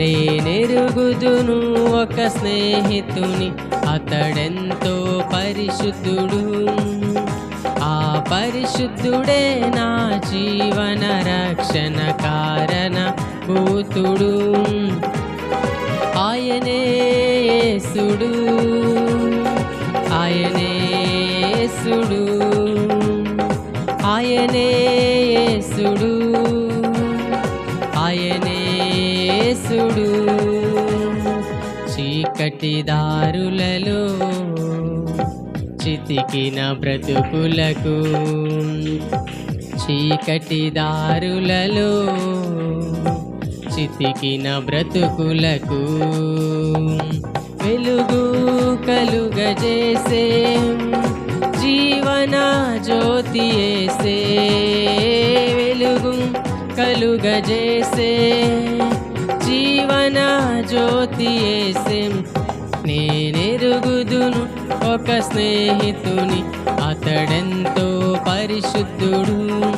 నేనెరుగుదును ఒక స్నేహితుని అతడెంతో పరిశుద్ధుడు. ఆ పరిశుద్ధుడే నా జీవన రక్షణ కారణ భూతుడు ఆయనే సుడు ఆయనే సుడు ఆయనే యేసుడు చీకటి దారులలో చితికిన బ్రతుకులకు చీకటి దారులలో చితికిన బ్రతుకులకు వెలుగు కలుగజేసే జీవన జ్యోతి ఏసే వెలుగు కలుగజేసే జ్యోతి ఏసే. నేనెరుగుదును ఒక స్నేహితుని అతడెంతో పరిశుద్ధుడు.